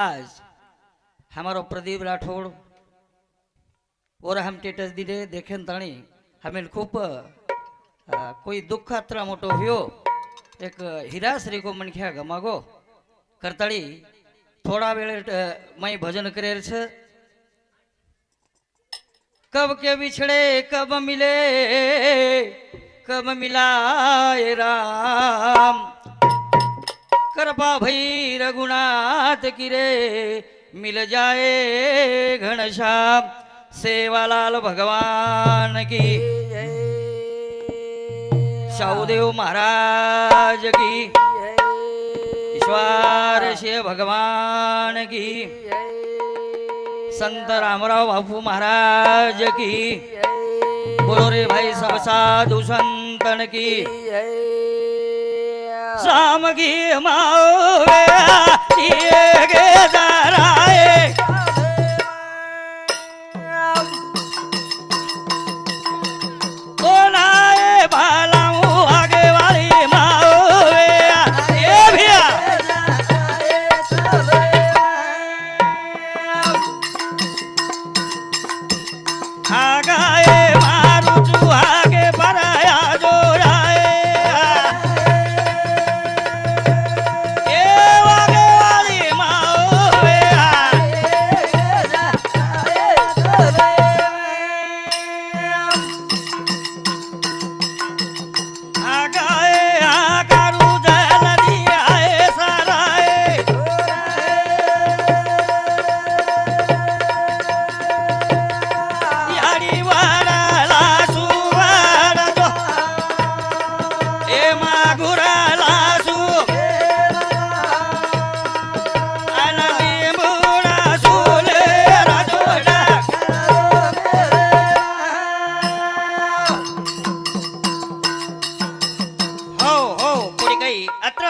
आज। हमारो प्रदीप राठौड़ और हम टेटस दिले देखेन ताणी हमें खूब कोई दुख अत्र मोटो हुयो। एक हिरा श्री को मनख्या गमागो। करताळी थोडा वेळ अ, मैं भजन करेल छे। कब के बिछड़े कब मिले कब मिलाए राम। कृपा भई रघुनाथ की रे। मिल जाए घनश्याम सेवालाल भगवान की। शाहूदेव महाराज की। ईश्वर शिव भगवान की। संत रामराव बापू महाराज की। बोलो रे भाई सब साधु संतन की। சாமகீமாவே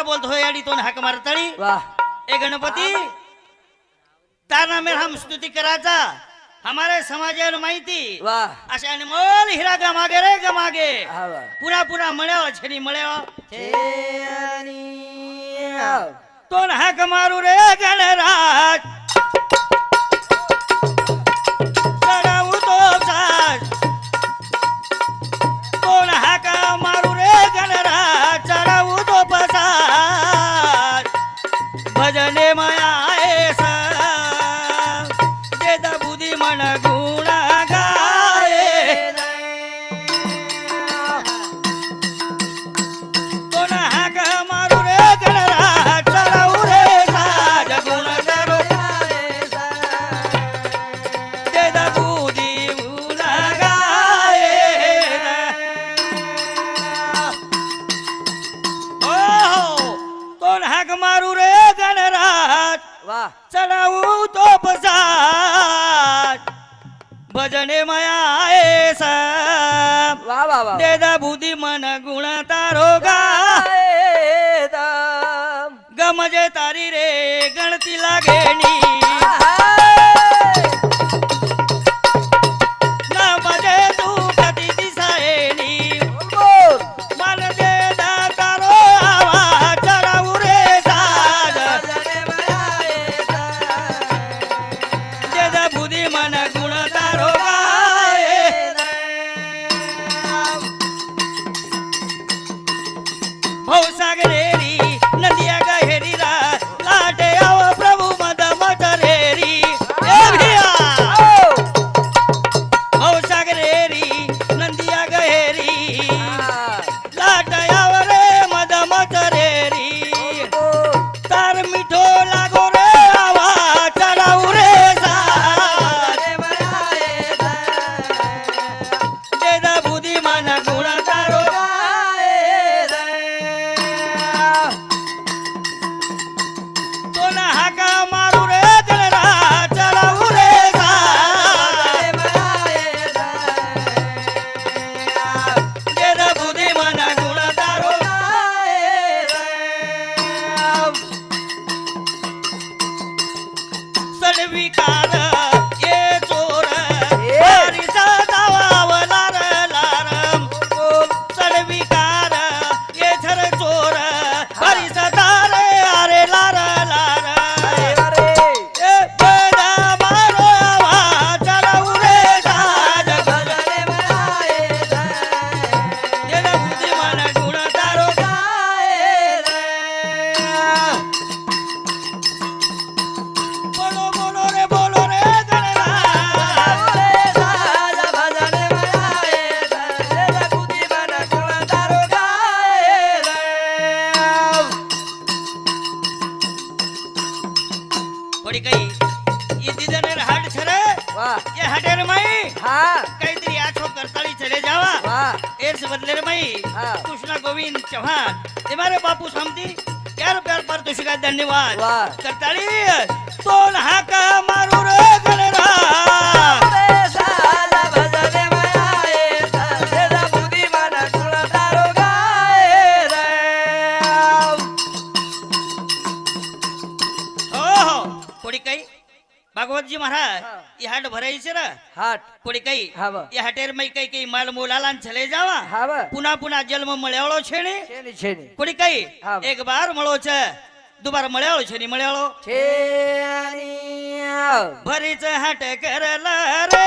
बोलतो याडी तो हाक मारताळी. वाह ए गणपती ताना मेळ हम स्तुती करायचा. हमारे समाजाला माहिती. वाह अशा अनमोल हिरा गमागे रे गमागे हा वाह पुन्हा पुन्हा मळ्याव छडी मळ्याव छेनिया. तो हाक मारू रे गणराज. चढवू तो पसाद भजने माया ऐसा वाह वाह वाह देदा बुद्धी मन गुण तारो गा दाम. गमजे तारी रे गणती लागेनी गोविंद चौहान ते मारे बापू समती प्यार प्यार पर तुझी का धन्यवाद. करताळी तोल हाका मारू गणरा. हो हो भागवतजी महाराज हाट भरायचे ना हाट कोणी काही हा. ये हाटेर मै काही काही माल मोलाला न चले जावा हा बा. पुन्हा पुन्हा जन्म मळ्यावळो छेनी छेनी कोणी काही. एक बार मळो छ दुबार मळ्यावळो छेनी मळ्यावळो छेनी आव. भरीच हाट करला रे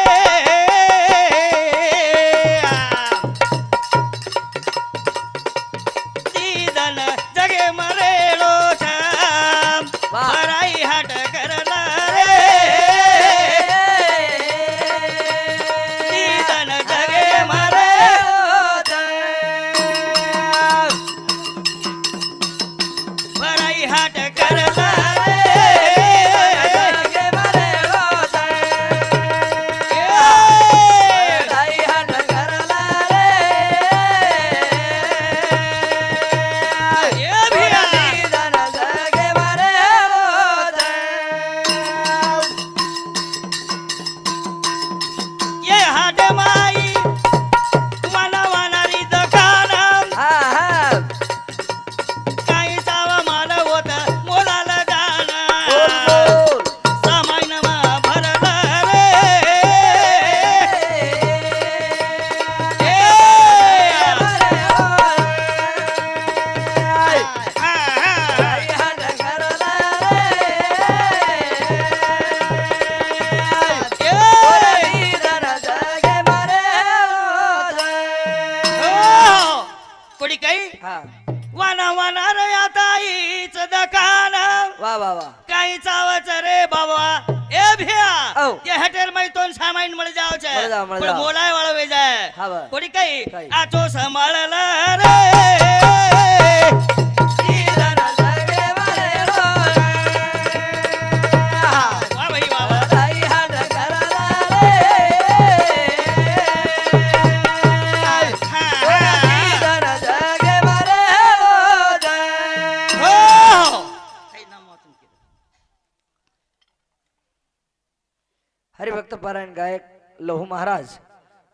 गायक लहू महाराज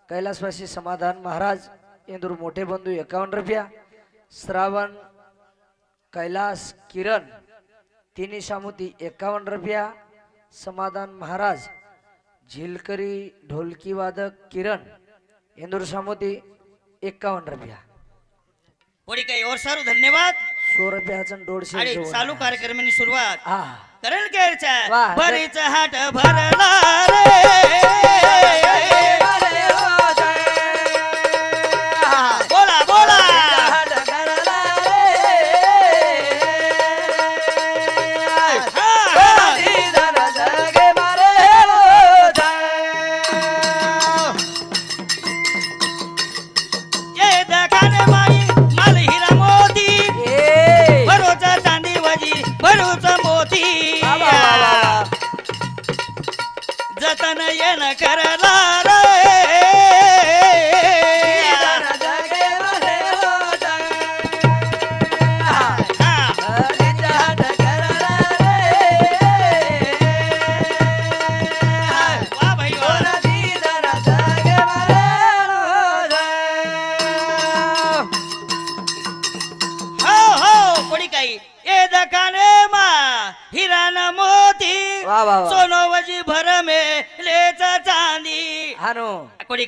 कैलासवासी समाधान महाराज इंदूर मोठे बंधू एकावन्न रुपया श्रावण कैलास किरण तिन्ही सामुती एकावन्न रुपया समाधान महाराज झिलकरी ढोलकी वादक किरण इंदूर सामुती एकावन्न रुपया. कोणी काही और सारू धन्यवाद. सो रुपयाचं दोडशे आणि. चालू कार्यक्रमाची सुरुवात हा करण केरच्या वाह. भरीच हाट भरला रे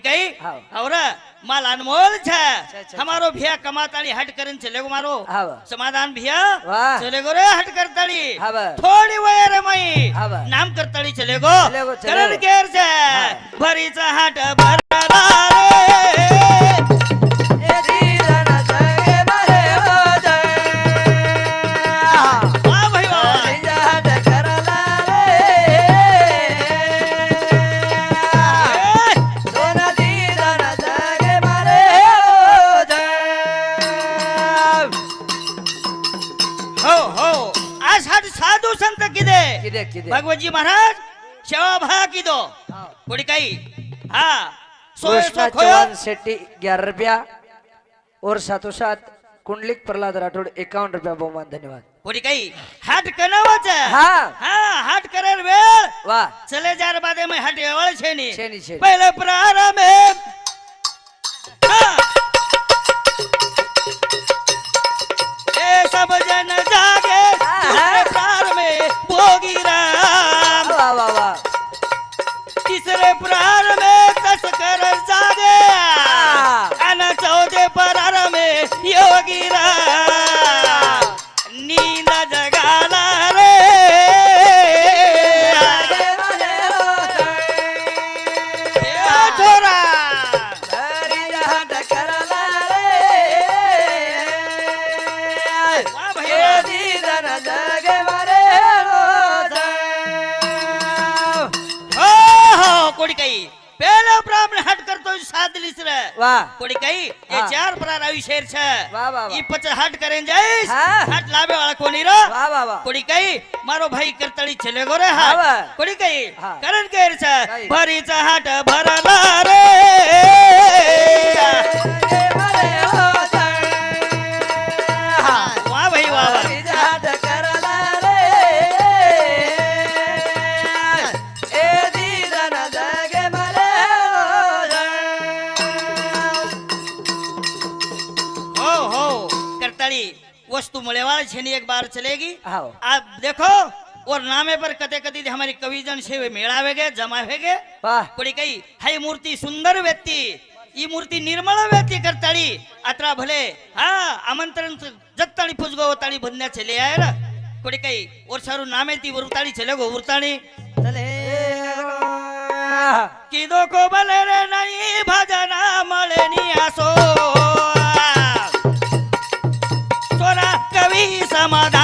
काही हाव. और माल अनमोल छ. हमारो भिया कमाताली हट करन चले गो मारो समाधान भिया. चले गो रे हट करताली हाव. थोड़ी वयर मई हाव. नाम करताली चले गो गो. केर छ. भरीचा हाट भरला ಹಾಕಿದ್ದು ಕುಡಿಕಾಯಿ ಹಾ कृष्णा चव्हाण शेट्टी ग्यारह रुपया और साथो साथ कुंडलिक प्रहलाद राठौड़ एकावन रुपया बहुमान धन्यवाद. कुडिकाई हट कनवच. हाँ। हा हट करेल वेळ. वाह चले जार बादे में हट एवळ छेनी छेनी, छेनी। पहिले प्रारंभ. મિશ્ર વાહ થોડી કઈ એ ચાર પ્રકાર આવી શેર છે વાહ વાહ ઈ પચ હટ કરે જઈશ હટ લાવે વાળા કોની રો વાહ વાહ વાહ થોડી કઈ મારો ભાઈ કરતળી છેલે ગોરે હા થોડી કઈ કરણ કેર છે ભરી ચહાટ ભરાના રે छेनी एक बार चलेगी। आप देखो और नामे पर कते कती हमारी कविजन से वे मेळावेगे जमावेगे। वाह। कोणी काही हाय मूर्ती सुंदर व्यक्ती ही मूर्ती निर्मळ व्यक्ती करताळी अत्रा भले हा आमंत्रण जगताळी पुजगो ताळी बंधण्या छेले आहे रा कोणी काही और सारू नामे ती वरुताळी छेले गो वरुताळी किदो को भले रे नाही भजना मळे नि आसो समाधान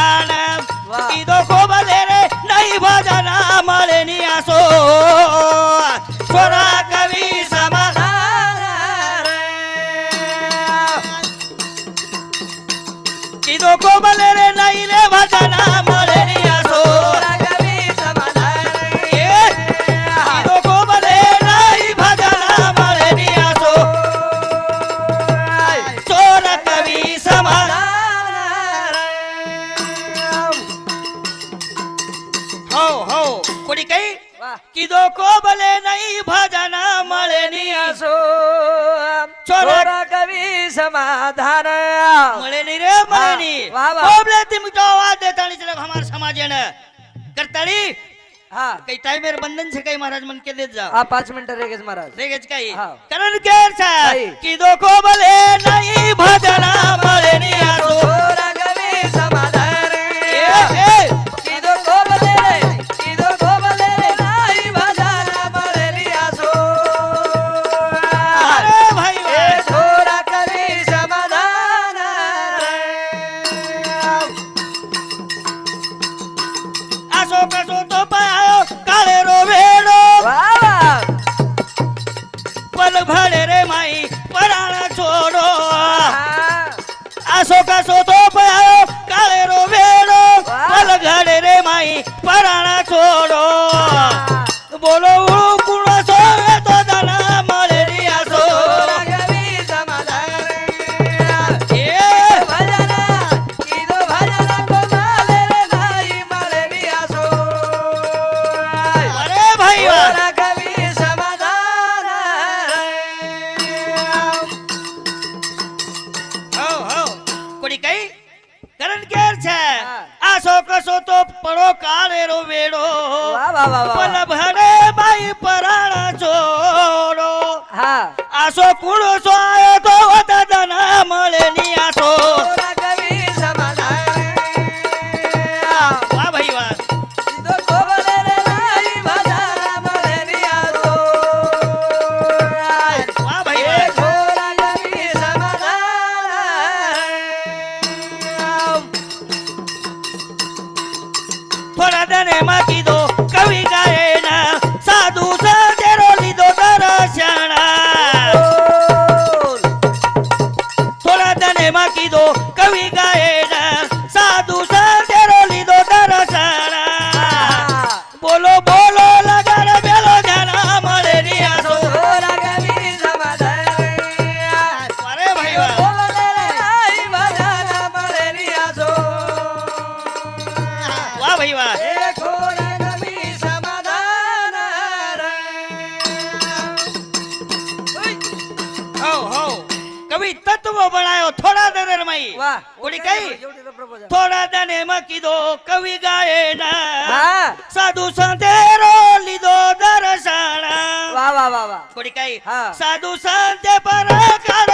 चोरा कवी समाधान. मळे नाही रे मळे नाही. वाह, वाह, वाह. बोबले आवाज देता नहीं चला समाज है ना हा. कई टाइम मेरे बंधन से कई महाराज मन के दे जा हा पाच मिनिटं रेगेज महाराज. रेगेच काही. हा. कारण केरचा नाही. की दोखो भले नाही भजला मळे नाही आलो. चोरा कवी साधू संते रोली दो दर्शना वा वा वा वा. कोणी काही. हा. साधू संते परकार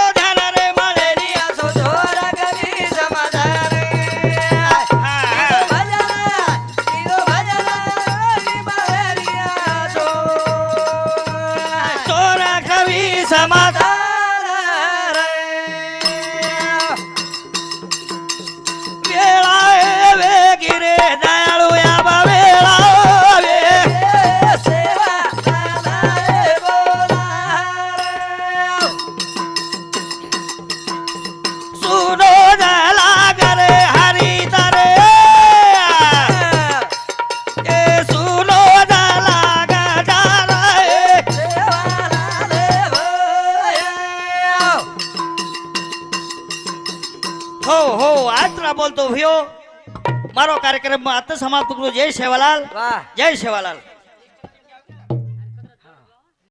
समाप्त करू जय शेवालाल. जय शेवालाल.